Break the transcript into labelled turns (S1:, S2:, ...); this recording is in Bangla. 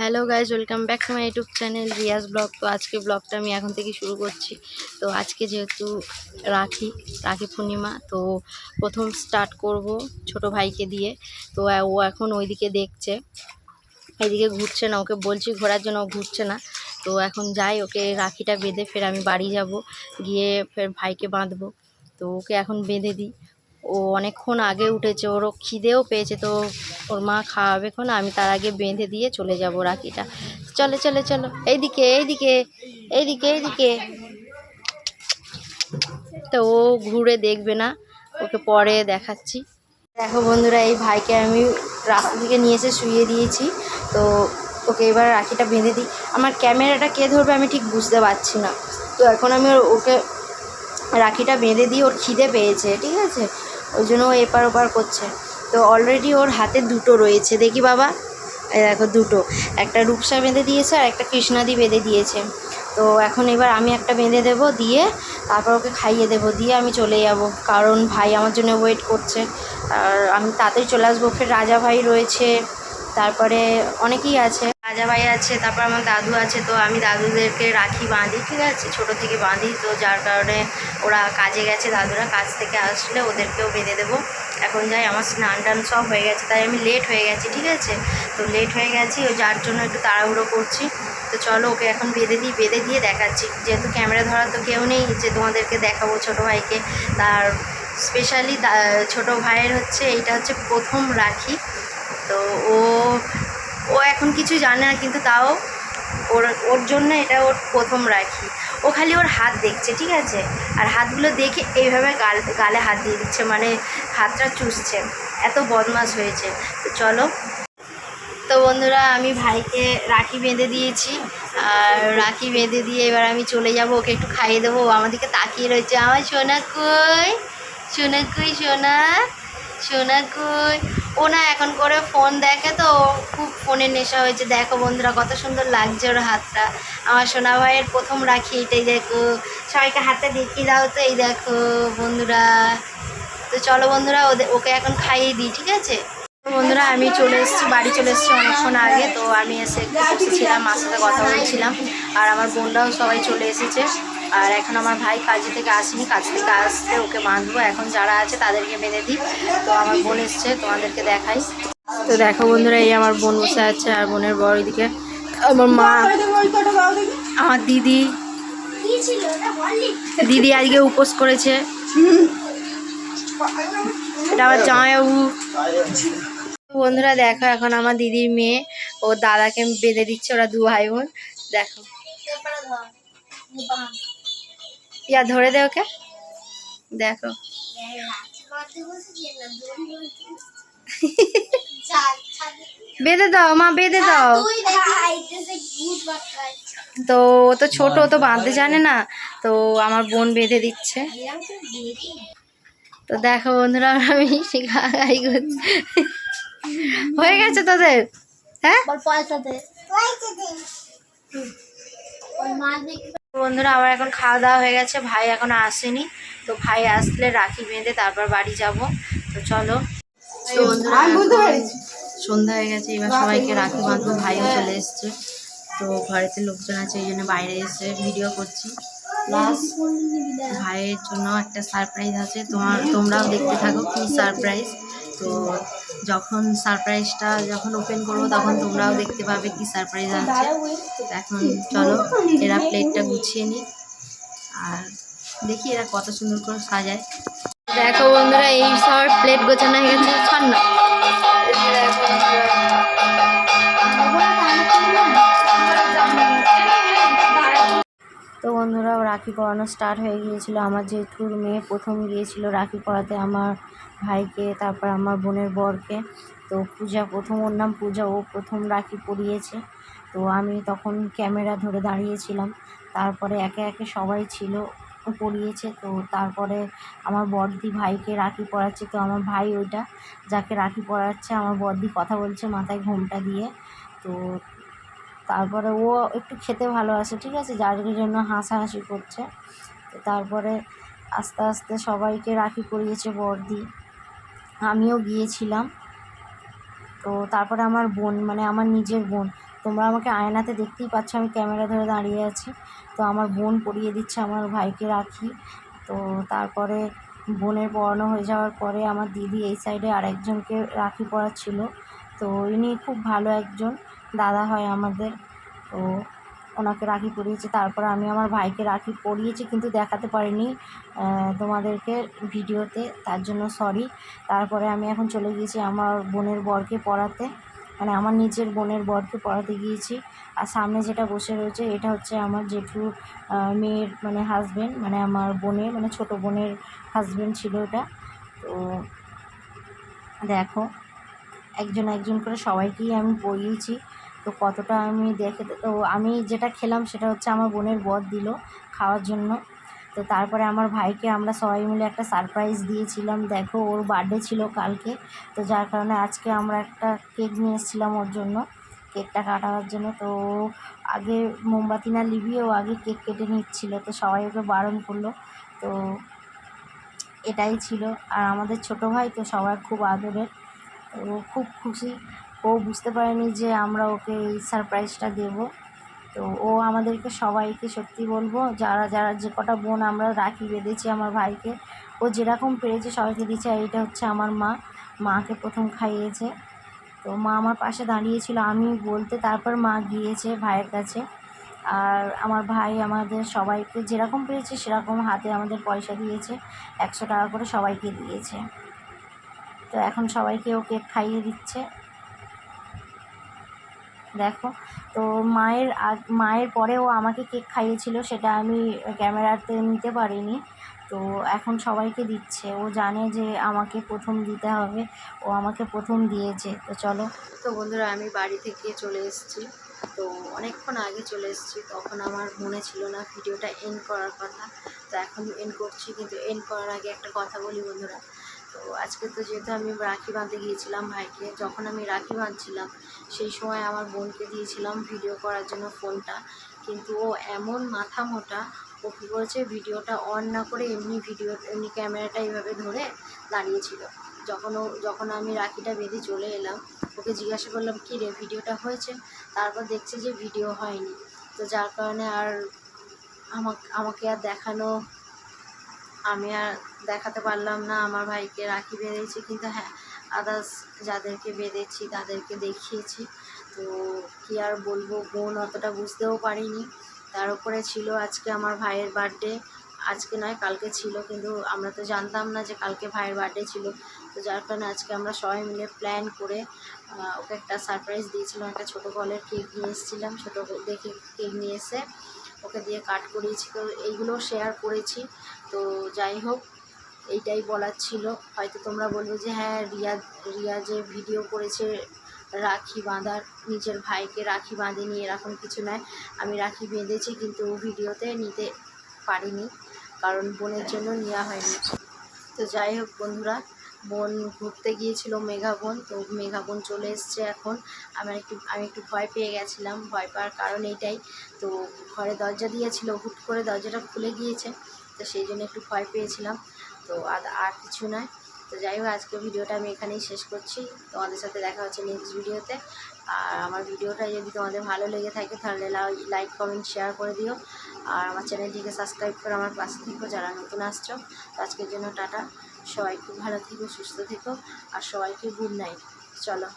S1: Hello guys welcome back to my YouTube channel Riyaz vlog তো আজকে ব্লগটা আমি এখন থেকে শুরু করছি। তো আজকে যেহেতু রাখি রাখি পূর্ণিমা, তো প্রথম স্টার্ট করব ছোট ভাইকে দিয়ে। তো ও এখন ওইদিকে দেখছে। এদিকে ঘুরছে না, ওকে বলছি ঘোরার জন্য ও ঘুরছে না। তো এখন যাই, ওকে রাখিটা বেঁধে ফের আমি বাড়ি যাব। গিয়ে ফের ভাইকে বাঁধবো। তো ওকে এখন বেঁধে দিই। ও অনেকক্ষণ আগে উঠেছে, ওরও খিদেও পেয়েছে, তো ওর মা খাওয়াবে এখন, আমি তার আগে বেঁধে দিয়ে চলে যাব রাখিটা। চলো চলো চলো, এইদিকে এইদিকে এইদিকে এইদিকে। তো ও ঘুরে দেখবে না, ওকে পরে দেখাচ্ছি। দেখো বন্ধুরা, এই ভাইকে আমি রাস্তা থেকে নিয়ে এসে শুয়ে দিয়েছি, তো ওকে এবার রাখিটা বেঁধে দিই। আমার ক্যামেরাটা কে ধরবে আমি ঠিক বুঝতে পারছি না। তো এখন আমি ওর- ওকে রাখিটা বেঁধে দিই ওর খিদে পেয়েছে, ঠিক আছে? ওই জন্য ও এপার ওপার করছে। তো অলরেডি ওর হাতে দুটো রয়েছে। দেখি বাবা। দেখো, দুটো। একটা রূপসা বেঁধে দিয়েছে আর একটা কৃষ্ণাদি বেঁধে দিয়েছে। তো এখন এবার আমি একটা বেঁধে দেবো দিয়ে তারপর ওকে খাইয়ে দেবো। দিয়ে আমি চলে যাব। কারণ ভাই আমার জন্য ওয়েট করছে। আর আমি তাড়াতাড়ি চলে আসব। ফের রাজা ভাই রয়েছে। তারপরে অনেকেই আছে। রাজা ভাই আছে, তারপর আমার দাদু আছে, তো আমি দাদুদেরকে রাখি বাঁধি, ঠিক আছে? ছোটো থেকে বাঁধি, তো যার কারণে ওরা কাজে গেছে, দাদুরা কাজ থেকে আসলে ওদেরকেও বেঁধে দেবো। এখন যাই, আমার স্নান টান সব হয়ে গেছে, তাই আমি লেট হয়ে গেছি, ঠিক আছে? তো লেট হয়ে গেছি, ও যার জন্য একটু তাড়াহুড়ো করছি। তো চলো, ওকে এখন বেঁধে দিই, বেঁধে দিয়ে দেখাচ্ছি। যেহেতু ক্যামেরা ধরার তো কেউ নেই, যে তোমাদেরকে দেখাবো ছোটো ভাইকে। তার স্পেশালি ছোটো ভাইয়ের হচ্ছে, এইটা হচ্ছে প্রথম রাখি। তো ও ও এখন কিছু জানে না, কিন্তু তাও ওর ওর জন্য এটা ওর প্রথম রাখি। ও খালি ওর হাত দেখছে, ঠিক আছে? আর হাতগুলো দেখে এইভাবে গাল, গালে হাত দিয়ে দিচ্ছে মানে হাতটা চুষছে। এত বদমাস হয়েছে। তো চলো। তো বন্ধুরা, আমি ভাইকে রাখি বেঁধে দিয়েছি। আর রাখি বেঁধে দিয়ে এবার আমি চলে যাব, ওকে একটু খাইয়ে দেবো। আমার দিকে তাকিয়ে রয়েছে। আমার সোনা কই? সোনা কই, সোনা? সোনা কই? ও না, এখন করে ফোন দেখে তো খুব ফোনের নেশা হয়েছে। দেখো বন্ধুরা, কত সুন্দর লাগছে ওর হাতটা। আমার সোনা ভাইয়ের প্রথম রাখি এটাই, দেখো। সবাইকে হাতে দেখিয়ে দাও তো, এই দেখো বন্ধুরা। তো চলো বন্ধুরা ওদের ওকে এখন খাইয়ে দিই, ঠিক আছে? বন্ধুরা, আমি চলে এসেছি, বাড়ি চলে এসেছি অনেকক্ষণ আগে। তো আমি এসে বসেছিলাম, মার সাথে কথা বলছিলাম। আর আমার বোনরাও সবাই চলে এসেছে। আর এখন আমার ভাই কাজ থেকে আসেনি, কাজ থেকে আসতে ওকে বাঁধবো। এখন যারা আছে তাদেরকে বেঁধে দিই। তো আমার বোন এসছে, তোমাদেরকে দেখাই। তো দেখো বন্ধুরা, এই আমার বোন বসে আছে আর বোনের বড় দিকে আমার মা, আমার দিদি। দিদি আজকে উপোস করেছে। এটা আমার জামাইবাবু। বন্ধুরা, দেখো এখন আমার দিদির মেয়ে। ও দাদাকে বেঁধে দিচ্ছে, ওরা দু ভাই বোন। দেখো। ইয়া, ধরে দে ওকে। দেখো। বেঁধে দাও, মা, বেঁধে দাও। তো, ও তো ছোট তো বাঁধতে জানে না। তো আমার বোন বেঁধে দিচ্ছে। তো দেখো বন্ধুরা আমি গাই হয়ে গেছে তোদের? হ্যাঁ? বন্ধুরা আমার এখন খাওয়া দাওয়া হয়ে গেছে। ভাই এখন আসেনি। তো ভাই আসলে রাখি বেঁধে তারপর বাড়ি যাব। তো চলো। বন্ধুরা সন্ধ্যা হয়ে গেছে এবার সবাইকে রাখি বাঁধবো। ভাইও চলে এসছে। তো ঘরেতে লোকজন আছে এই জন্য বাইরে এসে ভিডিও করছি। প্লাস ভাইয়ের জন্য একটা সারপ্রাইজ আছে। তোমার তোমরাও দেখতে থাকো কি সারপ্রাইজ তো যখন সারপ্রাইজটা যখন ওপেন করব, তখন তোমরাও দেখতে পাবে কি সারপ্রাইজ আছে। এখন চলো, এরা প্লেটটা গুছিয়ে নিই। আর দেখি এরা কত সুন্দর করে সাজায়। দেখো বন্ধুরা, এই সব প্লেট গোছানো হয়ে গেছে। রাখি পরানো স্টার্ট হয়ে গিয়েছিল। আমার জেঠুর মেয়ে প্রথম গিয়েছিল রাখি পরাতে আমার ভাইকে, তারপর আমার বোনের বরকে। তো পূজা প্রথম, ওর নাম পূজা, ও প্রথম রাখি পরিয়েছে তো আমি তখন ক্যামেরা ধরে দাঁড়িয়েছিলাম। তারপরে একে একে সবাই ছিল পরিয়েছে তো তারপরে আমার বড়দি ভাইকে রাখি পরাচ্ছে তো আমার ভাই ওইটা, যাকে রাখি পরাচ্ছে আমার বড়দি কথা বলছে মাথায় ঘোমটা দিয়ে। তো তারপরে ও একটু খেতে ভালোবাসে, ঠিক আছে? যার জন্য হাসাহাসি করছে। তো তারপরে আস্তে আস্তে সবাইকে রাখি পরিয়েছে বড়দি। আমিও গিয়েছিলাম। তো তারপরে আমার বোন মানে আমার নিজের বোন, তোমরা আমাকে আয়নাতে দেখতেই পাচ্ছ, আমি ক্যামেরা ধরে দাঁড়িয়ে আছি। তো আমার বোন পরিয়ে দিচ্ছে আমার ভাইকে রাখি। তো তারপরে বোনের পড়ানো হয়ে যাওয়ার পরে আমার দিদি এই সাইডে আরেকজনকে রাখি পরাচ্ছিল। তো ইনি খুব ভালো একজন। দাদা হয় আমাদের। তো ওনাকে রাখি পরিয়েছি। তারপর আমি আমার ভাইকে রাখি পরিয়েছি কিন্তু দেখাতে পারিনি তোমাদেরকে ভিডিওতে তার জন্য সরি তারপরে আমি এখন চলে গিয়েছি আমার বোনের বরকে পড়াতে। মানে আমার নিজের বোনের বরকে পড়াতে গিয়েছি। আর সামনে যেটা বসে রয়েছে এটা হচ্ছে আমার আহ, মেয়ের মানে হাজবেন্ড মানে আমার বোনের মানে ছোট বোনের হাজবেন্ড ছিল ওটা। তো দেখো একজন একজন করে সবাইকেই আমি পড়িয়েছি। তো কতটা আমি দেখে তো আমি যেটা খেলাম সেটা হচ্ছে আমার বোনের বর দিল খাওয়ার জন্য। তো তারপরে আমার ভাইকে আমরা সবাই মিলে একটা সারপ্রাইজ দিয়েছিলাম। দেখো ওর বার্থডে ছিল কালকে। তো যার কারণে আজকে আমরা একটা কেক নিয়ে এসেছিলাম ওর জন্য। কেকটা কাটাবার জন্য। তো আগে মোমবাতি না লিভিয়ে ও আগে কেক কেটে নিচ্ছিল। তো সবাই ওকে বারণ করল। তো এটাই ছিল। আর আমাদের ছোট ভাই তো সবার খুব আদরের। তো ও খুব খুশি। ও বুঝতে পারেনি যে আমরা ওকে এই সারপ্রাইজটা দেব। তো ও আমাদেরকে সবাইকে সত্যি বলব, যারা যারা যে কটা বোন আমরা রাখি, বেঁধেছি আমার ভাইকে, ও যেরকম পেরেছে সবাইকে দিচ্ছে আর এইটা হচ্ছে আমার মা। মাকে প্রথম খাইয়েছে। তো মা আমার পাশে দাঁড়িয়েছিল, আমি বলতে তারপর মা গিয়েছে ভাইয়ের কাছে। আর আমার ভাই আমাদের সবাইকে যেরকম পেরেছে সেরকম হাতে আমাদের পয়সা দিয়েছে, একশো টাকা করে সবাইকে দিয়েছে। তো এখন সবাইকে ও কেক খাইয়ে দিচ্ছে। দেখো, তো মায়ের আগ, মায়ের পরেও আমাকে কেক খাইয়েছিল, সেটা আমি ক্যামেরাতে নিতে পারিনি। তো এখন সবাইকে দিচ্ছে, ও জানে যে আমাকে প্রথম দিতে হবে, ও আমাকে প্রথম দিয়েছে, তো চলো। তো বন্ধুরা, আমি বাড়ি থেকে চলে এসেছি। তো অনেকক্ষণ আগে চলে এসেছি, তখন আমার মনে ছিল না ভিডিওটা এন্ড করার কথা। তো এখন এন্ড করছি, কিন্তু এন্ড করার আগে একটা কথা বলি বন্ধুরা। তো আজকে তো যেহেতু আমি রাখি বাঁধতে গিয়েছিলাম ভাইকে, যখন আমি রাখি বাঁধছিলাম, সেই সময় আমার বোনকে দিয়েছিলাম ভিডিও করার জন্য ফোনটা। কিন্তু ও এমন মাথা মোটা, ও কী করেছে, ভিডিওটা অন না করে এমনি ভিডিও এমনি ক্যামেরাটা এইভাবে ধরে দাঁড়িয়েছিল। যখন ও, যখন আমি রাখিটা বেঁধে চলে এলাম, ওকে জিজ্ঞাসা করলাম, কী রে, ভিডিওটা হয়েছে? তারপর দেখছি যে ভিডিও হয়নি। তো যার কারণে আর আমাকে আমাকে আর দেখানো আমি আর দেখাতে পারলাম না, আমার ভাইকে রাখি বেঁধেছি, কিন্তু হ্যাঁ আদার্স যাদেরকে বেঁধেছি তাদেরকে দেখিয়েছি। তো কী আর বলব, বোন অতটা বুঝতেও পারিনি। তার উপরে ছিল আজকে আমার ভাইয়ের বার্থডে আজকে নয়, কালকে ছিল, কিন্তু আমরা তো জানতাম না যে কালকে ভাইয়ের বার্থডে ছিল। তো যার কারণে আজকে আমরা সবাই মিলে প্ল্যান করে ওকে একটা সারপ্রাইজ দিয়েছিলাম, একটা ছোটো কলের কেক নিয়ে এসেছিলাম, ছোটো দেখে কেক নিয়ে এসে ওকে দিয়ে কাট করিয়েছি। তো এইগুলো শেয়ার করেছি। তো যাই হোক, এইটাই বলার ছিল। হয়তো তোমরা বলবে যে হ্যাঁ রিয়া রিয়া যে ভিডিও করেছে রাখি বাঁধার, নিজের ভাইকে রাখি বাঁধেনি এরকম কিছু নয়। আমি রাখি বেঁধেছি, কিন্তু ভিডিওতে নিতে পারিনি, কারণ বোনের জন্য নেওয়া হয়নি। তো যাই হোক বন্ধুরা, বোন ঘুরতে গিয়েছিল, মেঘা বোন। তো মেঘা বোন চলে এসছে এখন। আমার একটু, আমি একটু ভয় পেয়ে গেছিলাম, ভয় পাওয়ার কারণ এইটাই। তো ঘরে দরজা দিয়েছিল, হুট করে দরজাটা খুলে গিয়েছে। তো সেই জন্য একটু ভয় পেয়েছিলাম। তো আর আর কিছু নয়। তো যাই হোক, আজকে ভিডিওটা আমি এখানেই শেষ করছি। তোমাদের সাথে দেখা হচ্ছে নেক্সট ভিডিওতে। আর আমার ভিডিওটা যদি তোমাদের ভালো লেগে থাকে, তাহলে লাইক কমেন্ট শেয়ার করে দিও। আর আমার চ্যানেলটিকে সাবস্ক্রাইব করে আমার পাশে থেকো যারা নতুন আসছো। তো আজকের জন্য টাটা। সবাই খুব ভালো থেকো, সুস্থ থেকো। আর সবাইকে গুড নাইট চলো।